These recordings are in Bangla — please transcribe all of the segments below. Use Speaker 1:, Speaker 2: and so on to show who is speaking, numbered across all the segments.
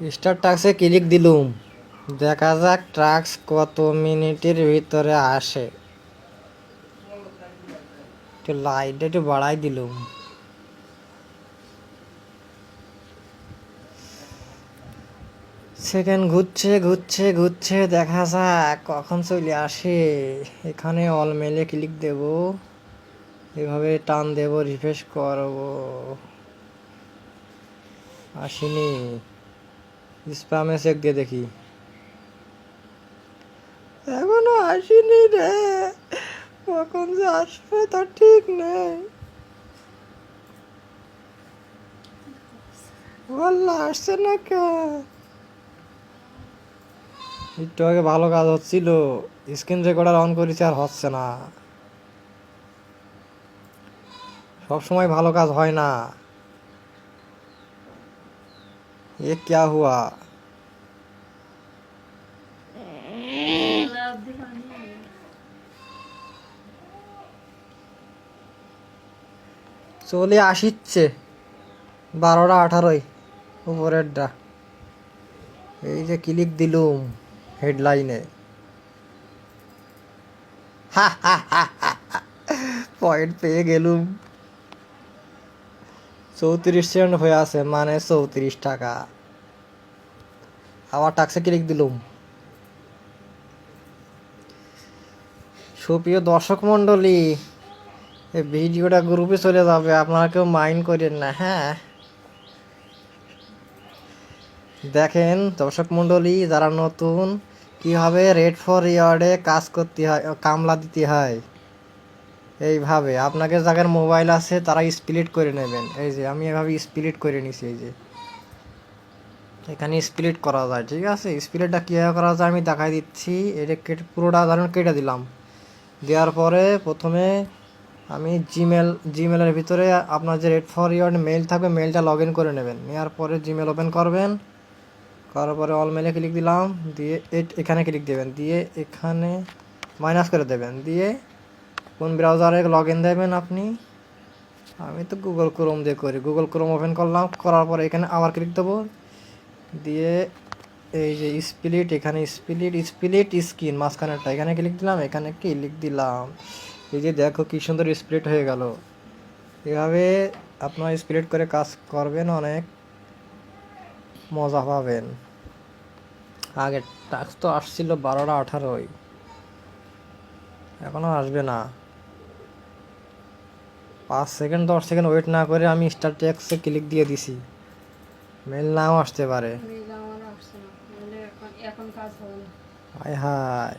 Speaker 1: Star টাক্সে click দিলুম। দেখা যাক ট্রাক্স কত মিনিটের ভিতরে আসে। একটু লাইট একটু বাড়াই দিলুম। সেকেন্ড ঘুরছে ঘুরছে ঘুরছে, দেখা যাক কখন চলে আসে। এখানে অল মেলে ক্লিক দেব। এভাবে টান দেব রিফ্রেশ করব। আসেনি। স্প্যামে চেক দিয়ে দেখি। এখনও আসেনি রে। কখন যে আসবে তার ঠিক নেই। বললা, আসছে না কে? একটু আগে ভালো কাজ হচ্ছিল। স্ক্রিন রেকর্ডার অন করেছি আর হচ্ছে না। সব সময় ভালো কাজ হয় না। ये क्या हुआ চলে আসিচ্ছে বারোটা আঠারোই উপরেরটা এই যে ক্লিক দিলুম হেডলাইনে পয়েন্ট পেয়ে গেলুম চৌত্রিশ সেকেন্ড হয়ে আছে মানে চৌত্রিশ টাকা। আবার টাক্সে ক্লিক দিলুম। সুপ্রিয় দর্শক মণ্ডলী ভিডিওটা গ্রুপে চলে যাবে, আপনারা কেউ মাইন্ড করেন না হ্যাঁ? দেখেন দর্শক মণ্ডলী, যারা নতুন, কীভাবে রেড ফর ইয়ার্ডে কাজ করতে হয়, কামলা দিতে হয়? এইভাবে, আপনাকে যাদের মোবাইল আছে তারা স্প্লিট করে নেবেন। এই যে, আমি এভাবে স্প্লিট করে নিছি, এই যে। এখানে স্প্লিট করা যায়, ঠিক আছে? স্প্লিটটা কীভাবে করা যায় আমি দেখাই দিচ্ছি। এটা কেটে পুরোটা ধরুন কেটে দিলাম। দেওয়ার পরে প্রথমে আমি জিমেল জিমেলের ভিতরে আপনার যে রেড ফর ইয়ার্ড মেল থাকবে মেলটা লগ ইন করে নেবেন। নেওয়ার পরে জিমেল ওপেন করবেন। করার পরে অল মেলে ক্লিক দিলাম। দিয়ে এখানে ক্লিক দেবেন। দিয়ে এখানে মাইনাস করে দেবেন। দিয়ে কোন ব্রাউজারে লগ ইন দেবেন আপনি? আমি তো গুগল ক্রোম দিয়ে করি। গুগল ক্রোম ওপেন করলাম, করার পরে এখানে আবার ক্লিক দেবো। দিয়ে এই যে স্প্লিট এখানে স্প্লিট স্প্লিট স্ক্রিন মাঝখানেরটা। এখানে ক্লিক দিলাম, এখানে ক্লিক দিলাম? এই যে দেখো কি সুন্দর স্প্লিট হয়ে গেল। এভাবে আপনার স্প্লিট করে কাজ করবেন, অনেক মজা পাবেন। আগে টাক্স তো আসছিল বারোটা আঠারোই। এখনও আসবে না। পাঁচ সেকেন্ড দশ সেকেন্ড ওয়েট না করে আমি স্টার ট্যাক্সে ক্লিক দিয়ে দিছি। মেল নাও আসতে পারে।
Speaker 2: আসছে
Speaker 1: হায় হায়।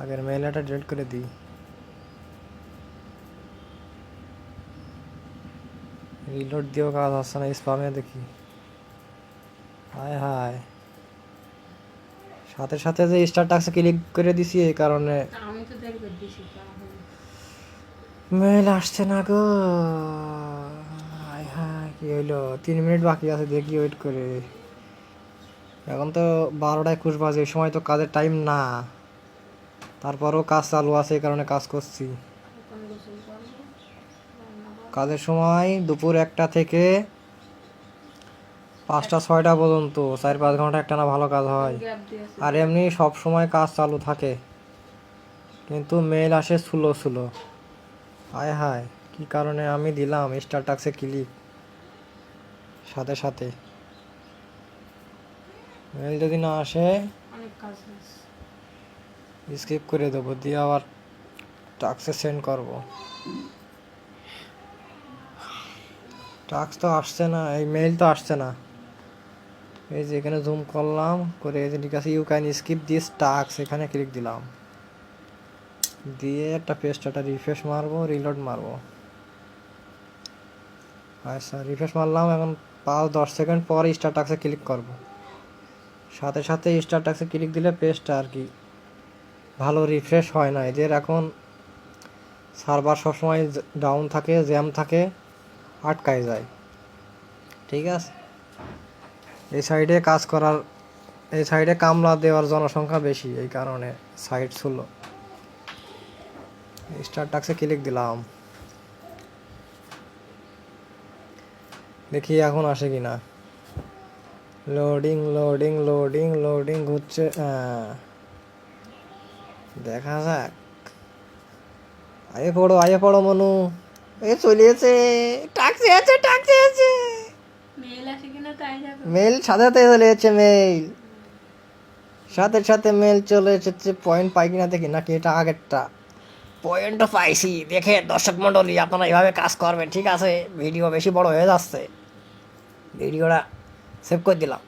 Speaker 1: আগের মেলটা ডিলিট করে দিই। রিলোড দিয়েও কাজ হচ্ছে না স্পামে দেখি। হায় হায়। সাথে সাথে যে স্টার টাক্সে ক্লিক করে দিছি এই কারণে
Speaker 2: আমি তো দেরি দিছি
Speaker 1: মেল আসছে না গো। হায় কি হইল? তিন মিনিট বাকি আছে, দেখি ওয়েট করে। এখন তো বারোটা একুশ বাজে, এই সময় তো কাজের টাইম না। তারপরেও কাজ চালু আছে, এই কারণে কাজ করছি। কাজের সময় দুপুর একটা থেকে পাঁচটা, ছয়টা পর্যন্ত, চার পাঁচ ঘণ্টা একটা না ভালো কাজ হয়। আর এমনি সব সময় কাজ চালু থাকে। কিন্তু মেল আসে স্লো স্লো। হায় হায় কি কারণে আমি দিলাম স্টার টাক্সে ক্লিক সাথে সাথে। মেল যদি না আসে স্কিপ করে দেবো দিয়ে আবার টাক্সে সেন্ড করব। টাক্স তো আসছে না এই মেইল তো আসছে না। এই যে এখানে জুম করলাম করে এই যে ঠিক আছে you can skip this tasks এখানে ক্লিক দিলাম। দিয়ে একটা পেজটা রিফ্রেশ মারবো রিলোড মারবো। আচ্ছা রিফ্রেশ মারলাম, এখন পাঁচ দশ সেকেন্ড পরে স্টার টাক্সে ক্লিক করব। সাথে সাথে স্টার টাক্সে ক্লিক দিলে পেজটা আর কি ভালো রিফ্রেশ হয় না। এদের এখন সার্ভার সবসময় ডাউন থাকে জ্যাম থাকে, আটকায় যায়। ঠিক আছে? এই সাইডে কাজ করার, এই সাইডে কামলা দেওয়ার জনসংখ্যা বেশি, এই কারণে সাইড ছিল। স্টার টাক্সে ক্লিক দিলাম। দেখি এখন আসে কিনা। লোডিং লোডিং লোডিং লোডিং হচ্ছে আহ, দেখা যাক। আয়ে পড়ো আয়ে পড়ো মনু। এ চলিয়েছে টাকসি আছে টাকসি আছে।
Speaker 2: মেল আসে কিনা তাই যাবে
Speaker 1: মেল সাথে সাথে চলে যাচ্ছে মেল সাথে সাথে মেল চলে এসেছে পয়েন্ট পাই কিনা দেখি নাকি এটা আগেরটা? পয়েন্টও পাইছি দেখে দর্শক মণ্ডলী আপনারা এভাবে কাজ করবেন, ঠিক আছে? ভিডিও বেশি বড় হয়ে যাচ্ছে। ভিডিওটা সেভ করে দিলাম।